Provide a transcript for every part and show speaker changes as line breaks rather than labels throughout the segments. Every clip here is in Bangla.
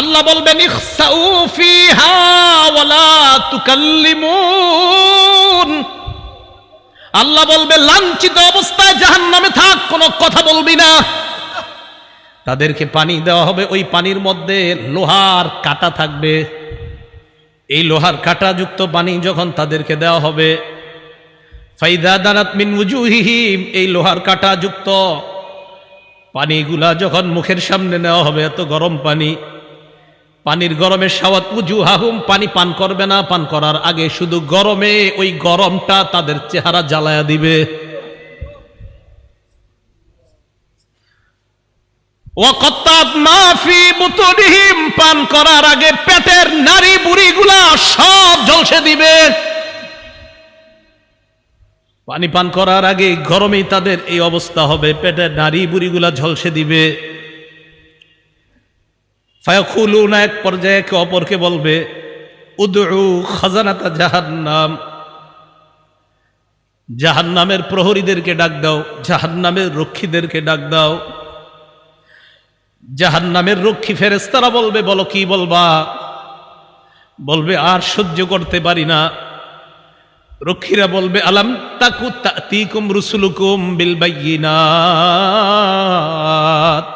আল্লাহ বলবেন আল্লাহ বলবে, লাঞ্ছিত অবস্থায় জাহান নামে থাক, কোনো কথা বলবি না। তাদেরকে পানি দেওয়া হবে, ওই পানির মধ্যে লোহার কাটা থাকবে। এই লোহার কাঁটাযুক্ত পানি যখন তাদেরকে দেওয়া হবে, ফাইদা দানাত মিন উজুহিহিম, এই লোহার কাঁটাযুক্ত পানিগুলা যখন মুখের সামনে নেওয়া হবে, এত গরম পানি পানির গরমে সাওয়াত উজু হাহুম পানি পান করবে না, পান করার আগে শুধু গরমে ওই গরমটা তাদের চেহারা জ্বালায়া দিবে। পান করার আগে পেটের নারী বুড়িগুলা সব ঝলসে দিবে। পানি পান করার আগে গরমেই তাদের এই অবস্থা হবে, পেটের নারী বুড়িগুলা ঝলসে দিবে। ফায়াকুলুনা, এক পর্যায়ে একে অপরকে বলবে, উদউ খাজানাতা জাহান্নাম। জাহান্নামের প্রহরীদেরকে ডাক দাও, জাহান্নামের রক্ষীদেরকে ডাক দাও। জাহান্নামের রক্ষী ফেরেস্তারা বলবে, বলো কি বলবা? বলবে, আর সহ্য করতে পারি না। রক্ষীরা বলবে, আলাম তাকু তাতিকুম রুসুলুকুম বিল বাইয়িনাত।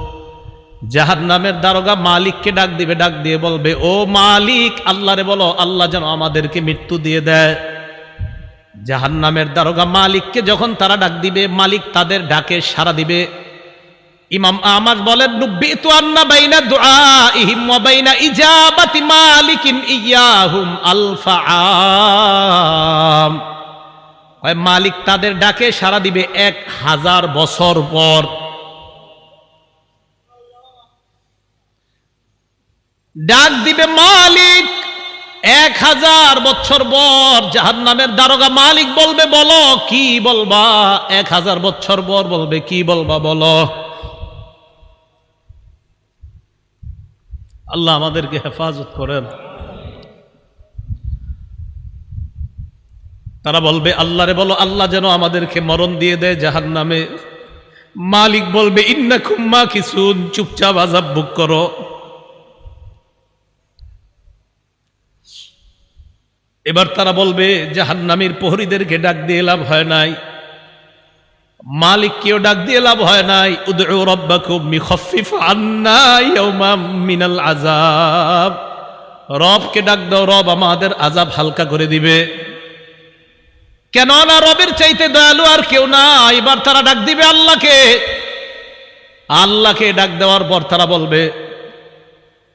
জাহান নামের দারোগা মালিককে ডাক দিবে, ডাক দিয়ে বলবে, ও মালিক, আল্লাহরে বলো, আল্লাহ যেন আমাদেরকে মৃত্যু দিয়ে দেয়। জাহান নামের দারোগা মালিককে যখন তারা ডাক দিবে, মালিক তাদের ডাকে সারা দিবে। ইমাম আমার বলেন, নুব্বিতু আন্না বাইনা দুআইহিম ওয়া বাইনা ইজাবাতি মালিকিন ইয়াহুম আলফা আম। মালিক তাদের ডাকে সারা দিবে এক হাজার বছর পর। ডাক দিবে মালিক, এক হাজার বছর পর জাহান নামের দারোগা মালিক বলবে, বলো, কি বলবা? এক হাজার বছর পর বলবে, কি বলবা বলো? আল্লাহ আমাদেরকে হেফাজত করেন। তারা বলবে, আল্লাহরে বলো, আল্লাহ যেন আমাদেরকে মরণ দিয়ে দেয় জাহান নামে মালিক বলবে ইন্না খুম্মা কিছু চুপচাপ আজাব বুক করো। এবার তারা বলবে, জাহান্নামীর প্রহরীদেরকে ডাক দিয়ে লাভ হয় নাই। মালিক কেউ ডাক দিয়ে লাভ হয় নাই। আন্না ইয়াউমা মিনাল আযাব। রবকে ডাক দাও, রব আমাদের আজাব হালকা করে দিবে। কেন না রবের চাইতে দয়ালু আর কেউ না, এবার তারা ডাক দিবে আল্লাহকে। আল্লাহকে ডাক দেওয়ার পর তারা বলবে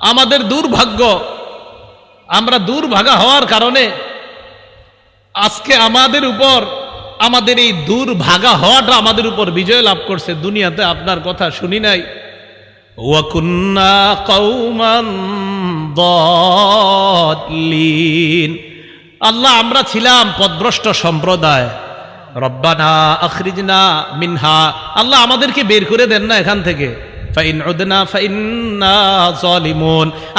আমাদের দুর্ভাগ্য, আমরা দুর্ভাগা হওয়ার কারণে আজকে আমাদের উপর, আমাদের এই দুর্ভাগা হওয়াটা আমাদের উপর বিজয় লাভ করছে। দুনিয়াতে আপনার কথা শুনি নাই। কৌমান আল্লাহ, আমরা ছিলাম পদভ্রষ্ট সম্প্রদায়। রব্বানা আখরিজনা মিনহা। আল্লাহ, আমাদেরকে বের করে দেন না এখান থেকে।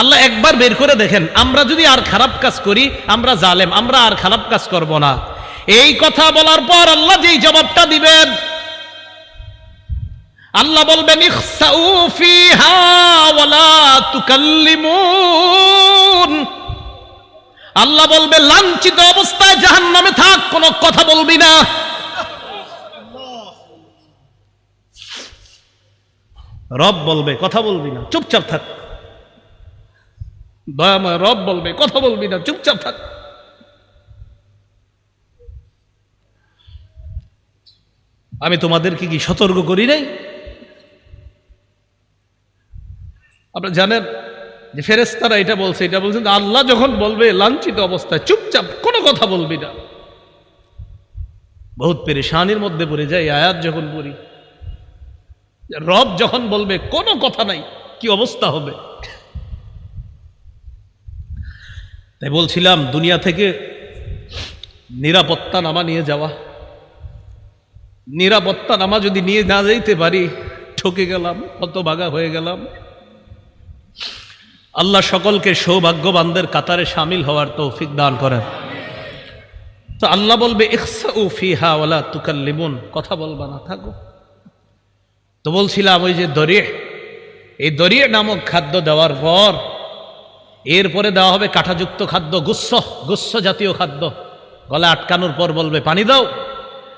আল্লাহ একবার বের করে দেখেন, আমরা যদি আর খারাপ কাজ করি, আমরা জালেম, আমরা আর খারাপ কাজ করব না। এই কথা বলার পর আল্লাহ যেই জবাবটা দিবেন, আল্লাহ বলবেন আল্লাহ বলবে লাঞ্ছিত অবস্থায় জাহান্নামে থাক, কোনো কথা বলবি না। রব বলবে, কথা বলবি না, চুপচাপ থাক। দয়াময় রব বলবে, কথা বলবি না, চুপচাপ থাক। আমি তোমাদেরকে কি সতর্ক করি নাই? আপনারা জানেন যে ফেরেস্তারা এটা বলছে, এটা বলছেন আল্লাহ যখন বলবে, লাঞ্ছিত অবস্থায় চুপচাপ কোনো কথা বলবি না। বহুত পেরেশানির মধ্যে পড়ে যাই আয়াত যখন পড়ি রব যখন বলবে, কোনো কথা নাই, কি অবস্থা হবে? তাই বলছিলাম, দুনিয়া থেকে নিরাপত্তা নামা নিয়ে যাওয়া। নিরাপত্তা নামা যদি নিয়ে না যাইতে পারি, ঠকে গেলাম কত বাগা হয়ে গেলাম। আল্লাহ সকলকে সৌভাগ্যবানদের কাতারে সামিল হওয়ার তৌফিক দান করেন। তো আল্লাহ বলবে, ইখসাউ ফিহা ওয়ালা তুকাল্লিমুন, কথা বলবা না, থাকো। তো বলছিলাম ওই যে দরিয়ে এই দরিয়ে নামক খাদ্য দেওয়ার পর, এরপরে দেওয়া হবে কাঁটাযুক্ত খাদ্য গুচ্ছ গুচ্ছ জাতীয় খাদ্য। গলা আটকানোর পর বলবে, পানি দাও।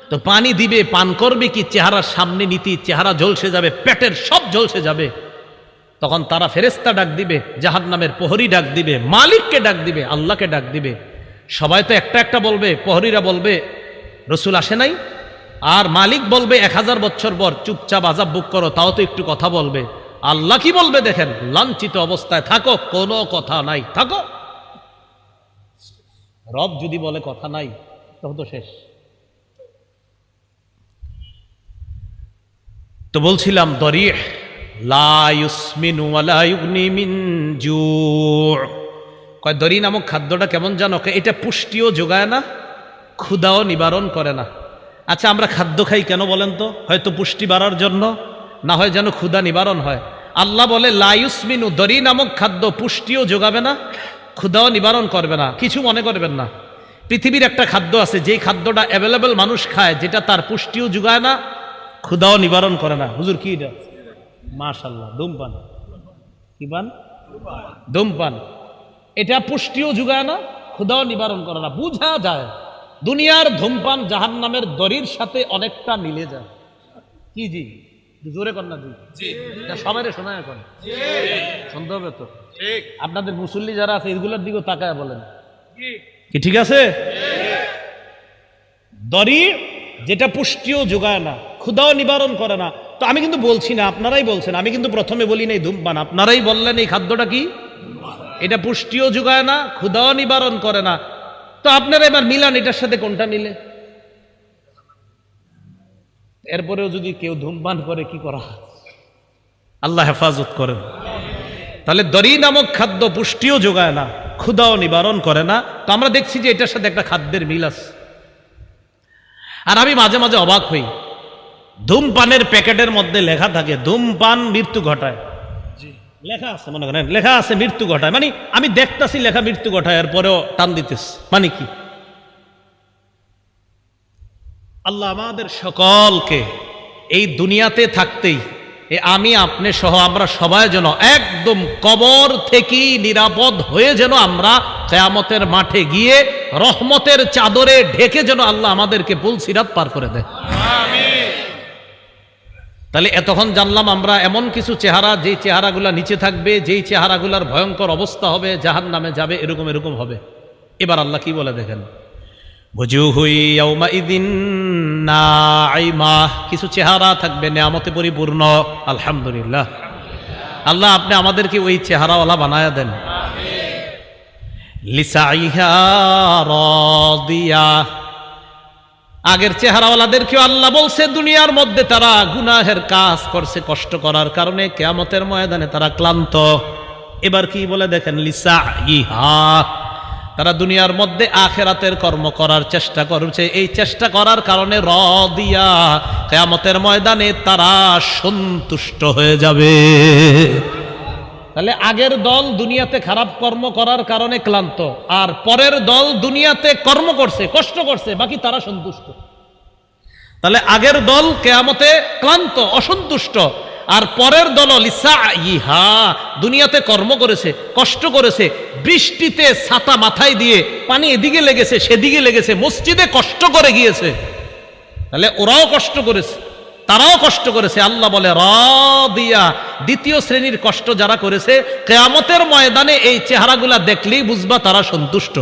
তো পানি দিবে, পান করবে কি, চেহারার সামনে নীতি, চেহারা ঝলসে যাবে, পেটের সব ঝলসে যাবে। তখন তারা ফেরেস্তা ডাক দিবে জাহান নামের প্রহরী ডাক দিবে, মালিককে ডাক দিবে, আল্লাহকে ডাক দিবে। সবাই তো একটা একটা বলবে, প্রহরীরা বলবে, রসুল আসে নাই? আর মালিক বলবে, এক হাজার বছর পর চুপচাপ আজাব বুক করো, তাও তো একটু কথা বলবে। আল্লাহ কি বলবে দেখেন, লাঞ্ছিত অবস্থায় থাকো, কোনো কথা নাই, থাকো। রব যদি বলে কথা নাই, তখন তো শেষ। তো বলছিলাম দরিয়ে দরি নামক খাদ্যটা কেমন জানো? এটা পুষ্টিও যোগায় না ক্ষুদাও নিবারণ করে না। আচ্ছা আমরা খাদ্য খাই কেন বলেন তো? হয়তো পুষ্টি বাড়ার জন্য, না হয় যেন ক্ষুদা নিবারণ হয়। আল্লাহ বলে লাইসমিনু দরি নামক খাদ্য পুষ্টিও যোগাবে না ক্ষুদাও নিবারণ করবে না। কিছু মনে করবেন না। পৃথিবীর একটা খাদ্য আছে, যেই খাদ্যটা অ্যাভেলেবেল মানুষ খায়, যেটা তার পুষ্টিও যোগায় না ক্ষুদাও নিবারণ করে না। হুজুর, কি এটা? মাশাল্লাহ ধূমপান। কি পান? ধূমপান। এটা পুষ্টিও যোগায় না ক্ষুদাও নিবারণ করে না। বুঝা যায়। দুনিয়ার ধূমপান জাহান নামের দড়ির সাথে অনেকটা মিলে যায়। কি জি? জোরে না জি। সবাই শোনায় এখন। হবে তো। আপনাদের মুসল্লি যারা আছে এগুলোর দিকে তাকায় বলেন। কি ঠিক আছে? দড়ি যেটা পুষ্টিও যোগায় না ক্ষুদাও নিবারণ করে না। তো আমি কিন্তু বলছি না আপনারাই বলছেন। আমি কিন্তু প্রথমে বলি নাই ধূমপান। আপনারাই বললেন এই খাদ্যটা কি? এটা পুষ্টিও যোগায় না ক্ষুদাও নিবারণ করে না। তো আপনারা এবার মিলান, এটার সাথে কোনটা মিলে? এরপরেও যদি কেউ ধূমপান করে, কি করা আল্লাহ হেফাজত করেন। তাহলে দরি নামক খাদ্য পুষ্টিও যোগায় না, ক্ষুদাও নিবারণ করে না। তো আমরা দেখছি যে এটার সাথে একটা খাদ্যের মিল আছে। আর আমি মাঝে মাঝে অবাক হই। ধূমপানের প্যাকেটের মধ্যে লেখা থাকে, ধূমপান মৃত্যু ঘটায়। লেখা আছে, মনে করেন, লেখা আছে মৃত্যু ঘটায়। মানে আমি দেখতাছি লেখা মৃত্যু ঘটায়, এরপরেও টান দিতেছি। মানে কি? আল্লাহ আমাদের সকলকে এই দুনিয়াতে থাকতেই, এ আমি, আপনি সহ আমরা সবাই যেন একদম কবর থেকেই নিরাপদ হয়ে যেন আমরা কেয়ামতের মাঠে গিয়ে রহমতের চাদরে ঢেকে যেন আল্লাহ আমাদেরকে পুল সিরাত পার করে দেয়। তাহলে এতক্ষণ জানলাম আমরা এমন কিছু চেহারা যেই চেহারাগুলা নিচে থাকবে যেই চেহারাগুলার ভয়ঙ্কর অবস্থা হবে জাহান নামে যাবে এরকম এরকম হবে। এবার আল্লাহ কি বলে দেখেন? কিছু চেহারা থাকবে নেয়ামতে পরিপূর্ণ আলহামদুলিল্লাহ। আল্লাহ আপনি আমাদেরকে ওই চেহারাওয়ালা বানায়া দেন। লিসা আগের চেহারাওয়ালাদেরকেও আল্লাহ বলছে, দুনিয়ার মধ্যে তারা গুনাহের কাজ করছে, কষ্ট করার কারণে কেয়ামতের ময়দানে তারা ক্লান্ত। এবার কি বলে দেখেন লিসা ইহা তারা দুনিয়ার মধ্যে আখেরাতের কর্ম করার চেষ্টা করছে। এই চেষ্টা করার কারণে র দিয়া কেয়ামতের ময়দানে তারা সন্তুষ্ট হয়ে যাবে। তাহলে আগের দল দুনিয়াতে খারাপ কর্ম করার কারণে ক্লান্ত, আর পরের দল দুনিয়াতে কর্ম করছে, কষ্ট করছে, বাকি তারা সন্তুষ্ট। তাহলে আগের দল কেয়ামতে ক্লান্ত, অসন্তুষ্ট, আর পরের দল লিসা ইহা দুনিয়াতে কর্ম করেছে, কষ্ট করেছে, বৃষ্টিতে ছাতা মাথায় দিয়ে পানি এদিকে লেগেছে, সেদিকে লেগেছে, মসজিদে কষ্ট করে গিয়েছে। তাহলে ওরাও কষ্ট করেছে। তারাও কষ্ট করেছে। আল্লাহ বলে দিয়া দ্বিতীয় শ্রেণির কষ্ট যারা করেছে, কেয়ামতের ময়দানে এই চেহারাগুলা দেখলেই বুঝবা তারা সন্তুষ্ট।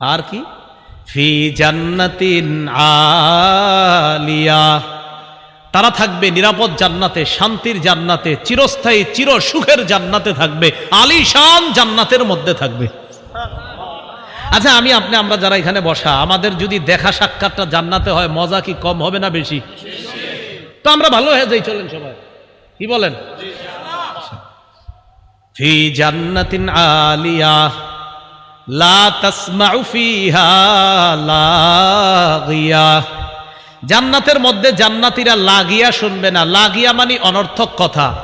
আর কি? ফি জান্নাতিন আলিয়া। তারা থাকবে নিরাপদ জান্নাতে, শান্তির জান্নাতে, চিরস্থায়ী চির সুখের জান্নাতে থাকবে, আলিশান জান্নাতের মধ্যে থাকবে। আচ্ছা আমি আপনি, আমরা যারা এখানে বসা, আমাদের যদি দেখা সাক্ষাৎটা জান্নাতে হয়, মজা কি কম হবে না বেশি? তো আমরা ভালো হয়ে যাই, চলেন সবাই। কি বলেন? ফি জান্নাতিন আলিয়া, লা তাসমাউ ফিহা লাগিয়া। জান্নাতের মধ্যে জান্নাতীরা লাগিয়া শুনবে না। লাগিয়া মানে অনর্থক কথা।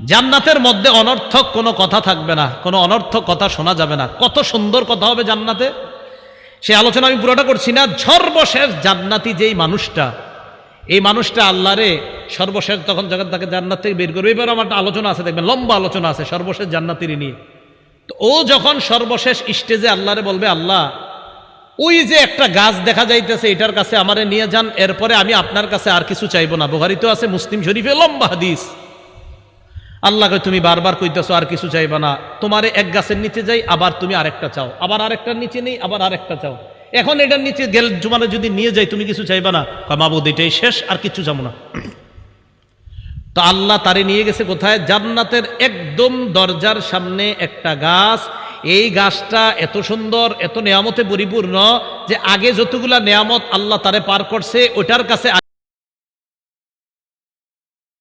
জান্নাতের মধ্যে অনর্থক কোনো কথা থাকবে না, কোনো অনর্থক কথা শোনা যাবে না। কত সুন্দর কথা হবে জান্নাতে। সে আলোচনা আমি পুরোটা করছি না, সর্বশেষ জান্নাতি যেই মানুষটা, এই মানুষটা আল্লাহরে সর্বশেষ তখন যখন তাকে জান্নাত থেকে বের করবে, এবার আমার আলোচনা আছে, দেখবেন লম্বা আলোচনা আছে, সর্বশেষ জান্নাতির নিয়ে। তো ও যখন সর্বশেষ স্টেজে আল্লাহরে বলবে, আল্লাহ, ওই যে একটা গাছ দেখা যাইতেছে, এটার কাছে আমারে নিয়ে যান, এরপরে আমি আপনার কাছে আর কিছু চাইব না। বুখারিতে আছে, মুসলিম শরীফে লম্বা হাদিস। আল্লাহকে তুমি বারবার কইতেছো, আর কিছু চাইবা না। তোমারে এক গাছের নিচে যাই, আবার তুমি আরেকটা চাও। আবার আরেকটার নিচে নেই, আবার আরেকটা চাও। এখন এটার নিচে গেল, জুমারে যদি নিয়ে যাই, তুমি কিছু চাইবা না? মাবুদ, এটাই শেষ, আর কিছু চাবো না। তো আল্লাহ তারে নিয়ে গেছে কোথায়? জান্নাতের একদম দরজার সামনে একটা গাছ। এই গাছটা এত সুন্দর, এত নেয়ামতে পরিপূর্ণ যে আগে যতগুলা নেয়ামত আল্লাহ তারে পার করছে, ওটার কাছে